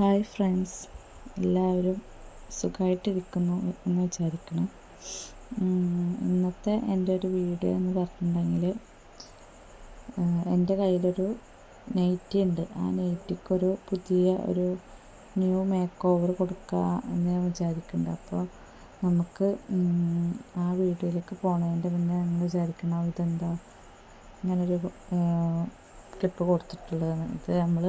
Hi friends എല്ലാവരും സുഖമായിട്ടിരിക്കുന്നു എന്ന് വിചാരിക്കണം. ഇന്നത്തെ എന്റെ ഒരു വീഡിയോ എന്ന് പറഞ്ഞിട്ടുണ്ടെങ്കിൽ എന്റെ കയ്യിലൊരു നൈറ്റി ഉണ്ട്. ആ നൈറ്റിക്കൊരു പുതിയ ഒരു ന്യൂ മേക്ക് ഓവർ കൊടുക്കുക എന്ന് ഞാൻ വിചാരിക്കുന്നുണ്ട്. അപ്പോൾ നമുക്ക് ആ വീഡിയോയിലേക്ക് പോണതിന്റെ മുന്നേ ഞങ്ങൾ വിചാരിക്കണം ഇതെന്താ? ഇങ്ങനൊരു ക്ലിപ്പ് കൊടുത്തിട്ടുള്ളതെന്ന് ഇത് നമ്മൾ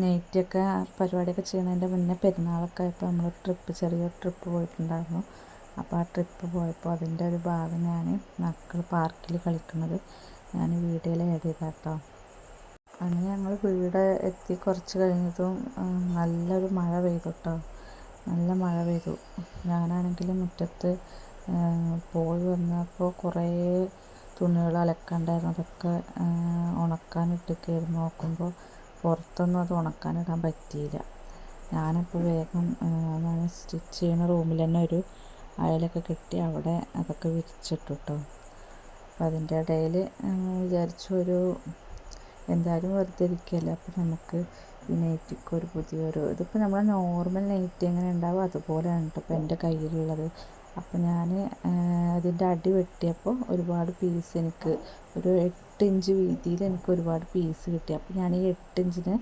നെയ്റ്റൊക്കെ പരിപാടിയൊക്കെ ചെയ്യുന്നതിന്റെ മുന്നേ പെരുന്നാളൊക്കെ ആയപ്പോൾ നമ്മൾ ട്രിപ്പ് ചെറിയൊരു ട്രിപ്പ് പോയിട്ടുണ്ടായിരുന്നു. അപ്പോൾ ആ ട്രിപ്പ് പോയപ്പോൾ അതിന്റെ ഒരു ഭാഗം ഞാൻ മക്കൾ പാർക്കിൽ കളിക്കുന്നത് ഞാൻ വീഡിയോയിൽ ആഡ് ചെയ്താട്ടോ അങ്ങനെ ഞങ്ങൾ വീട് എത്തി കുറച്ച് കഴിഞ്ഞതും നല്ലൊരു മഴ പെയ്തു കേട്ടോ നല്ല മഴ പെയ്തു. ഞാനാണെങ്കിൽ മുറ്റത്ത് പോയി വന്നപ്പോൾ കുറേ തുണികൾ അലക്കണ്ടായിരുന്നു. അതൊക്കെ ഉണക്കാനിട്ടൊക്കെയായിരുന്നു നോക്കുമ്പോൾ പുറത്തൊന്നും അത് ഉണക്കാനിടാൻ പറ്റിയില്ല. ഞാനപ്പോൾ വേഗം ഞാൻ സ്റ്റിച്ച് ചെയ്യുന്ന റൂമിൽ തന്നെ ഒരു അയലൊക്കെ കെട്ടി അവിടെ അതൊക്കെ വിരിച്ചിട്ടു കേട്ടോ അപ്പം അതിന്റെ ഇടയിൽ വിചാരിച്ചു ഒരു എന്തായാലും വെറുതെ ഇരിക്കുകയല്ലേ? അപ്പോൾ നമുക്ക് ഈ നെയ്റ്റിക്ക് ഒരു പുതിയൊരു ഇതിപ്പോൾ നമ്മൾ നോർമൽ നെയ്റ്റ് എങ്ങനെ ഉണ്ടാവും അതുപോലെയാണ് കേട്ടോ ഇപ്പോൾ എന്റെ കയ്യിലുള്ളത്. അപ്പോൾ ഞാൻ അതിന്റെ അടി വെട്ടിയപ്പോൾ ഒരുപാട് പീസ് എനിക്ക് ഒരു എട്ട് ഇഞ്ച് വീതിയിൽ എനിക്ക് ഒരുപാട് പീസ് കിട്ടി. അപ്പോൾ ഞാൻ ഈ എട്ട് ഇഞ്ചിന്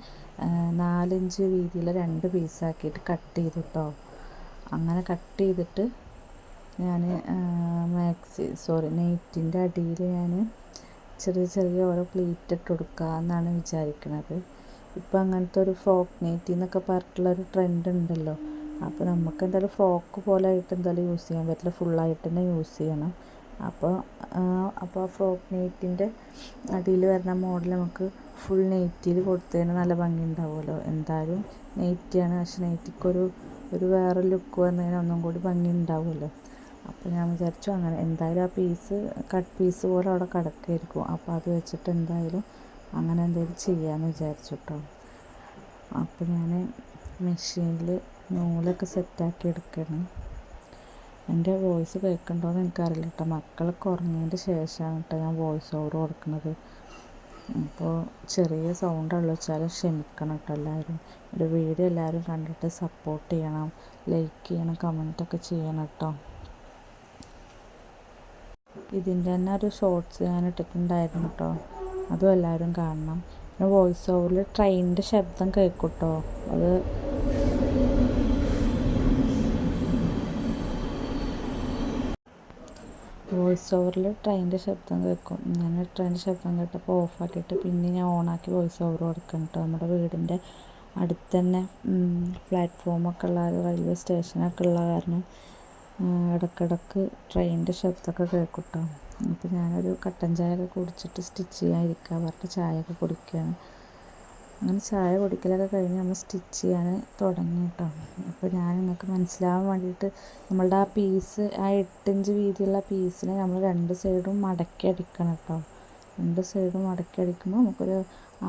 നാലിഞ്ച് വീതിയിൽ രണ്ട് പീസാക്കിയിട്ട് കട്ട് ചെയ്തു കേട്ടോ അങ്ങനെ കട്ട് ചെയ്തിട്ട് ഞാൻ മാക്സി സോറി നെയ്റ്റിന്റെ അടിയിൽ ഞാൻ ചെറിയ ചെറിയ ഓരോ പ്ലേറ്റ് ഇട്ട് കൊടുക്കുക എന്നാണ് വിചാരിക്കുന്നത് ഇപ്പം അങ്ങനത്തെ ഒരു ഫ്രോക്ക് നെയ്റ്റി എന്നൊക്കെ പറഞ്ഞിട്ടുള്ളൊരു ട്രെൻഡ് ഉണ്ടല്ലോ. അപ്പോൾ നമുക്ക് എന്തായാലും ഫ്രോക്ക് പോലെ ആയിട്ട് എന്തായാലും യൂസ് ചെയ്യാൻ പറ്റില്ല. ഫുള്ളായിട്ട് തന്നെ യൂസ് ചെയ്യണം. അപ്പോൾ അപ്പോൾ ഫ്രോക്ക് നെയ്റ്റിന്റെ അടിയിൽ വരുന്ന മോഡൽ നമുക്ക് ഫുൾ നെയ്റ്റിയിൽ കൊടുത്തതിന് നല്ല ഭംഗി ഉണ്ടാവുമല്ലോ എന്തായാലും നെയ്റ്റിയാണ് പക്ഷെ നെയ്റ്റിക്കൊരു ഒരു വേറെ ലുക്ക് വന്നതിന് ഒന്നും കൂടി ഭംഗി ഉണ്ടാവുമല്ലോ അപ്പോൾ ഞാൻ വിചാരിച്ചു അങ്ങനെ എന്തായാലും ആ പീസ് കട്ട് പീസ് പോലെ അവിടെ കിടക്കുമായിരിക്കും അപ്പോൾ അത് വെച്ചിട്ട് എന്തായാലും അങ്ങനെ എന്തെങ്കിലും ചെയ്യാമെന്ന് വിചാരിച്ചു കേട്ടോ അപ്പോൾ ഞാൻ മെഷീനിൽ നൂലൊക്കെ സെറ്റാക്കി എടുക്കണം. എന്റെ വോയിസ് കേൾക്കുന്നുണ്ടോയെന്ന് എനിക്കറിയില്ല കേട്ടോ. മക്കളൊക്കെ ഉറങ്ങിയതിന്റെ ശേഷമാണ് കേട്ടോ ഞാൻ വോയിസ് ഓവർ കൊടുക്കുന്നത്. അപ്പോൾ ചെറിയ സൗണ്ടുള്ളൂ വെച്ചാലും ക്ഷമിക്കണം കേട്ടോ എല്ലാവരും. എന്റെ വീഡിയോ എല്ലാവരും കണ്ടിട്ട് സപ്പോർട്ട് ചെയ്യണം. ലൈക്ക് ചെയ്യണം കമന്റൊക്കെ ചെയ്യണം കേട്ടോ. ഇതിന്റെ തന്നെ ഒരു ഷോർട്സ് ഞാൻ ഇട്ടിട്ടുണ്ടായിരുന്നു കേട്ടോ. അതും എല്ലാവരും കാണണം. പിന്നെ വോയിസ് ഓവറിൽ ട്രെയിനിന്റെ ശബ്ദം കേൾക്കും കേട്ടോ. അത് വോയിസ് ഓവറിൽ ട്രെയിനിന്റെ ശബ്ദം കേൾക്കും. ഞാൻ ട്രെയിനിന്റെ ശബ്ദം കേട്ടപ്പോൾ ഓഫാക്കിയിട്ട് പിന്നെ ഞാൻ ഓണാക്കി വോയിസ് ഓവർ കൊടുക്കണം കേട്ടോ. നമ്മുടെ വീടിന്റെ അടുത്ത് തന്നെ പ്ലാറ്റ്ഫോമൊക്കെ ഉള്ള റെയിൽവേ സ്റ്റേഷനൊക്കെ ഉള്ള കാരണം ഇടക്കിടക്ക് ട്രെയിനിന്റെ ശബ്ദമൊക്കെ കേൾക്കും കേട്ടോ. അപ്പോൾ ഞാനൊരു കട്ടൻ ചായ ഒക്കെ കുടിച്ചിട്ട് സ്റ്റിച്ച് ചെയ്യാതിരിക്കുക അവരുടെ ചായ ഒക്കെ കുടിക്കുകയാണ് അങ്ങനെ ചായ കുടിക്കലൊക്കെ കഴിഞ്ഞ് നമ്മൾ സ്റ്റിച്ച് ചെയ്യാൻ തുടങ്ങി കേട്ടോ. അപ്പോൾ ഞാൻ നിങ്ങൾക്ക് മനസ്സിലാവാൻ വേണ്ടിയിട്ട് നമ്മളുടെ ആ പീസ് ആ എട്ടിഞ്ച് വീതിയുള്ള പീസിനെ നമ്മൾ രണ്ട് സൈഡും മടക്കി അടിക്കണം കേട്ടോ. രണ്ട് സൈഡും മടക്കി അടിക്കുമ്പോൾ നമുക്കൊരു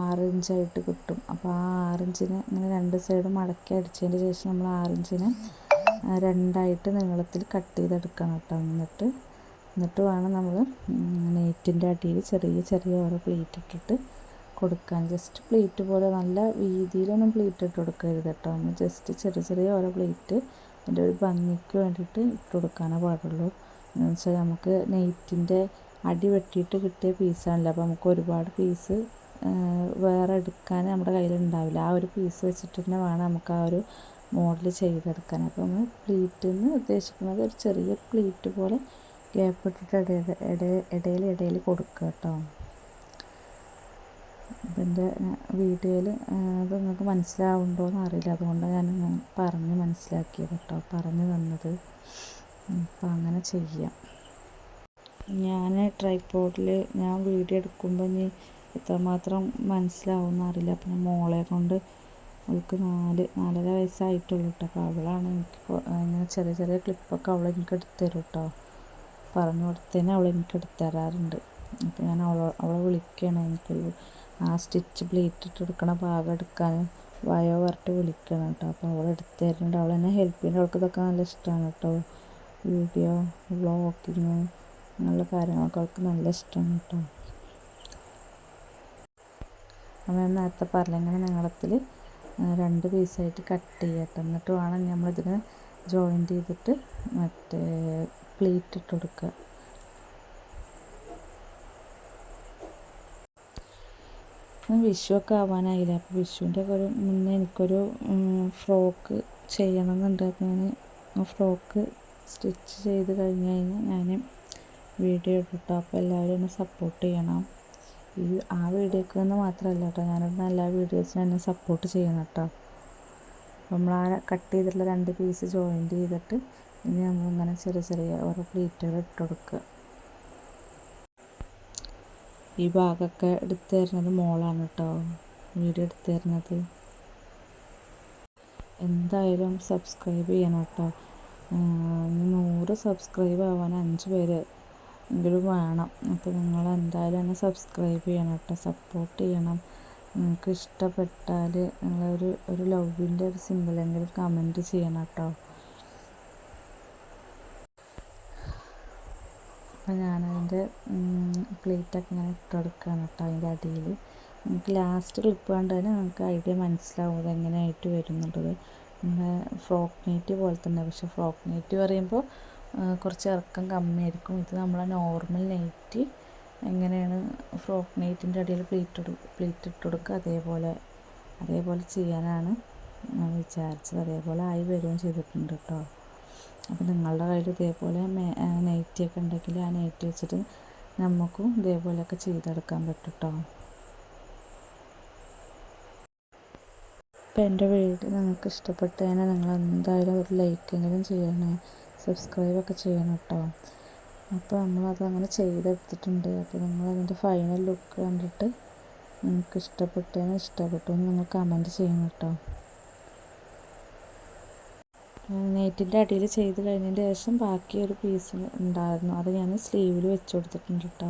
ആറ് ഇഞ്ചായിട്ട് കിട്ടും. അപ്പോൾ ആ ആറിഞ്ചിന് ഇങ്ങനെ രണ്ട് സൈഡും മടക്കി അടിച്ചതിന് ശേഷം നമ്മൾ ആറിഞ്ചിന് രണ്ടായിട്ട് നീളത്തിൽ കട്ട് ചെയ്തെടുക്കണം കേട്ടോ. എന്നിട്ട് എന്നിട്ട് വേണം നമ്മൾ നെയ്റ്റിന്റെ അടിയിൽ ചെറിയ ചെറിയ ഓരോ പ്ലേറ്റ് ഇട്ടിട്ട് കൊടുക്കാൻ. ജസ്റ്റ് പ്ലേറ്റ് പോലെ നല്ല വീതിയിലൊന്നും പ്ലേറ്റ് ഇട്ട് കൊടുക്കരുത് കേട്ടോ നമ്മൾ ജസ്റ്റ് ചെറിയ ചെറിയ ഓരോ പ്ലേറ്റ് അതിന്റെ ഒരു ഭംഗിക്ക് വേണ്ടിയിട്ട് ഇട്ട് കൊടുക്കാനേ പാടുള്ളൂ. എന്ന് വെച്ചാൽ നമുക്ക് നെയ്റ്റിന്റെ അടി വെട്ടിയിട്ട് കിട്ടിയ പീസാണല്ലോ അപ്പോൾ നമുക്ക് ഒരുപാട് പീസ് വേറെ എടുക്കാൻ നമ്മുടെ കയ്യിൽ ഉണ്ടാവില്ല ആ ഒരു പീസ് വെച്ചിട്ട് തന്നെ വേണം നമുക്ക് ആ ഒരു മോഡൽ ചെയ്തെടുക്കാൻ. അപ്പോൾ നമ്മൾ പ്ലീറ്റ് എന്ന് ഉദ്ദേശിക്കുന്നത് ഒരു ചെറിയൊരു പ്ലീറ്റ് പോലെ ഗ്യാപ്പ് ഇട്ടിട്ട് ഇടയിൽ ഇടയിൽ കൊടുക്കുക കേട്ടോ അപ്പം എന്റെ വീഡിയോയിൽ അത് നിങ്ങൾക്ക് മനസ്സിലാവുന്നുണ്ടോ എന്ന് അറിയില്ല. അതുകൊണ്ടാണ് ഞാൻ പറഞ്ഞ് മനസ്സിലാക്കിയത് കേട്ടോ. പറഞ്ഞു തന്നത്. അപ്പം അങ്ങനെ ചെയ്യാം. ഞാൻ ട്രൈപ്പോഡിൽ ഞാൻ വീഡിയോ എടുക്കുമ്പോൾ ഇനി എത്രമാത്രം മനസ്സിലാവുമെന്ന് അറിയില്ല. അപ്പം ഞാൻ മോളെ കൊണ്ട് അവൾക്ക് നാല് നാലര വയസ്സായിട്ടുള്ളൂ കേട്ടോ. അപ്പോൾ അവളാണ് എനിക്ക് ഇങ്ങനെ ചെറിയ ചെറിയ ക്ലിപ്പൊക്കെ അവൾ എനിക്ക് എടുത്തു തരും കേട്ടോ. പറഞ്ഞു കൊടുത്തതിന് അവൾ എനിക്ക് എടുത്തു തരാറുണ്ട്. അപ്പോൾ ഞാൻ അവളെ അവളെ വിളിക്കുകയാണ്. എനിക്കൊരു ആ സ്റ്റിച്ച് പ്ലേറ്റ് ഇട്ട് എടുക്കണ ഭാഗം എടുക്കാൻ വയോ പറഞ്ഞിട്ട് വിളിക്കണം കേട്ടോ. അപ്പോൾ അവൾ എടുത്തു തരുന്നുണ്ട് അവൾ തന്നെ ഹെൽപ്പ് ചെയ്യുന്നുണ്ട്. അവൾക്ക് ഇതൊക്കെ നല്ല ഇഷ്ടമാണ് കേട്ടോ. വീഡിയോ വ്ളോഗിങ് അങ്ങനെയുള്ള കാര്യങ്ങളൊക്കെ അവൾക്ക് നല്ല ഇഷ്ടമാണ് കേട്ടോ. അപ്പോൾ ഞാൻ നേരത്തെ പറഞ്ഞ ഇങ്ങനെ നീളത്തിൽ രണ്ട് പീസായിട്ട് കട്ട്. ചെയ്യട്ടെ എന്നിട്ട് വേണം നമ്മളിതിന് ജോയിന്റ് ചെയ്തിട്ട് മറ്റേ പ്ലേറ്റ് ഇട്ട് കൊടുക്കുക. വിഷുവൊക്കെ ആവാനായില്ല? അപ്പോൾ വിഷുവിന്റെ ഒരു മുന്നേ എനിക്കൊരു ഫ്രോക്ക് ചെയ്യണമെന്നുണ്ട്. അപ്പോൾ ഞാൻ ഫ്രോക്ക് സ്റ്റിച്ച് ചെയ്ത് കഴിഞ്ഞ് കഴിഞ്ഞാൽ ഞാൻ വീഡിയോ ഇട്ടിട്ടോ അപ്പോൾ എല്ലാവരും എന്നെ സപ്പോർട്ട് ചെയ്യണം. ഈ ആ വീഡിയോക്ക് എന്ന് മാത്രമല്ല കേട്ടോ. ഞാനിടുന്ന എല്ലാ വീഡിയോസിനും എന്നെ സപ്പോർട്ട് ചെയ്യണം കേട്ടോ. നമ്മൾ ആ കട്ട് ചെയ്തിട്ടുള്ള രണ്ട് പീസ് ജോയിന്റ് ചെയ്തിട്ട് ഇനി നമ്മളിങ്ങനെ ചെറിയ ചെറിയ ഓരോ പ്ലീറ്റുകൾ ഇട്ട് കൊടുക്കുക. ഈ ഭാഗമൊക്കെ എടുത്തു തരുന്നത് മോളാണ് കേട്ടോ. വീഡിയോ എടുത്തു തരുന്നത്. എന്തായാലും സബ്സ്ക്രൈബ് ചെയ്യണം കേട്ടോ. നൂറ് സബ്സ്ക്രൈബ് ആവാൻ അഞ്ച് പേര് എങ്കിലും വേണം. അപ്പോൾ നിങ്ങൾ എന്തായാലും എന്നെ സബ്സ്ക്രൈബ് ചെയ്യണം കേട്ടോ. സപ്പോർട്ട് ചെയ്യണം. നിങ്ങൾക്ക് ഇഷ്ടപ്പെട്ടാൽ നിങ്ങളൊരു ഒരു ലവിന്റെ ഒരു സിമ്പിളെങ്കിലും കമന്റ് ചെയ്യണം കേട്ടോ. അപ്പോൾ ഞാനതിന്റെ പ്ലേറ്റൊക്കെ ഇങ്ങനെ ഇട്ട് കൊടുക്കുകയാണ് കേട്ടോ അതിന്റെ അടിയിൽ നമുക്ക് ലാസ്റ്റ് ക്ലിപ്പ് കണ്ട് തന്നെ നമുക്ക് ഐഡിയ മനസ്സിലാവും അതെങ്ങനെയായിട്ട് വരുന്നുള്ളത്. നമ്മുടെ ഫ്രോക്ക് നെറ്റ് പോലെ തന്നെ പക്ഷേ ഫ്രോക്ക് നെറ്റ് പറയുമ്പോൾ കുറച്ച് ഇറക്കം കമ്മിയായിരിക്കും. ഇത് നമ്മളെ നോർമൽ നൈറ്റി എങ്ങനെയാണ് ഫ്രോക്ക് നെയ്റ്റിന്റെ അടിയിൽ പ്ലീറ്റ് പ്ലേറ്റ് ഇട്ട് കൊടുക്കുക അതേപോലെ അതേപോലെ ചെയ്യാനാണ് വിചാരിച്ചത്. അതേപോലെ ആയി വരികയും ചെയ്തിട്ടുണ്ട് കേട്ടോ. അപ്പോൾ നിങ്ങളുടെ കയ്യിൽ ഇതേപോലെ നൈറ്റിയൊക്കെ ഉണ്ടെങ്കിൽ ആ നൈറ്റി വെച്ചിട്ട് നമുക്കും ഇതേപോലെയൊക്കെ ചെയ്തെടുക്കാൻ പറ്റും കേട്ടോ അപ്പോൾ എന്റെ വീഡിയോ നിങ്ങൾക്ക് ഇഷ്ടപ്പെട്ടതിനെ നിങ്ങൾ എന്തായാലും ഒരു ലൈക്കെങ്കിലും ചെയ്യണേ. സബ്സ്ക്രൈബൊക്കെ ചെയ്യണം കേട്ടോ. അപ്പോൾ നമ്മളത് അങ്ങനെ ചെയ്തെടുത്തിട്ടുണ്ട്. അപ്പോൾ നിങ്ങൾ അതിന്റെ ഫൈനൽ ലുക്ക് കണ്ടിട്ട് നിങ്ങൾക്ക് ഇഷ്ടപ്പെട്ടതിന് ഇഷ്ടപ്പെട്ടു എന്ന് നിങ്ങൾ കമന്റ് ചെയ്യണം കേട്ടോ. നെറ്റിന്റെ അടിയിൽ ചെയ്ത് കഴിഞ്ഞതിന്റെ ശേഷം ബാക്കി ഒരു പീസ് ഉണ്ടായിരുന്നു. അത് ഞാൻ സ്ലീവിൽ വെച്ച് കൊടുത്തിട്ടുണ്ട് കേട്ടോ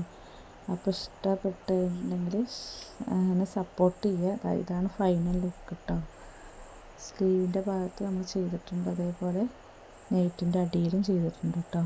അപ്പോൾ ഇഷ്ടപ്പെട്ടിട്ടുണ്ടെങ്കിൽ അങ്ങനെ സപ്പോർട്ട് ചെയ്യുക. ഇതാണ് ഫൈനൽ ലുക്ക് കേട്ടോ സ്ലീവിന്റെ ഭാഗത്ത് നമ്മൾ ചെയ്തിട്ടുണ്ട്. അതേപോലെ നെയ്റ്റിന്റെ അടിയിലും ചെയ്തിട്ടുണ്ട് കേട്ടോ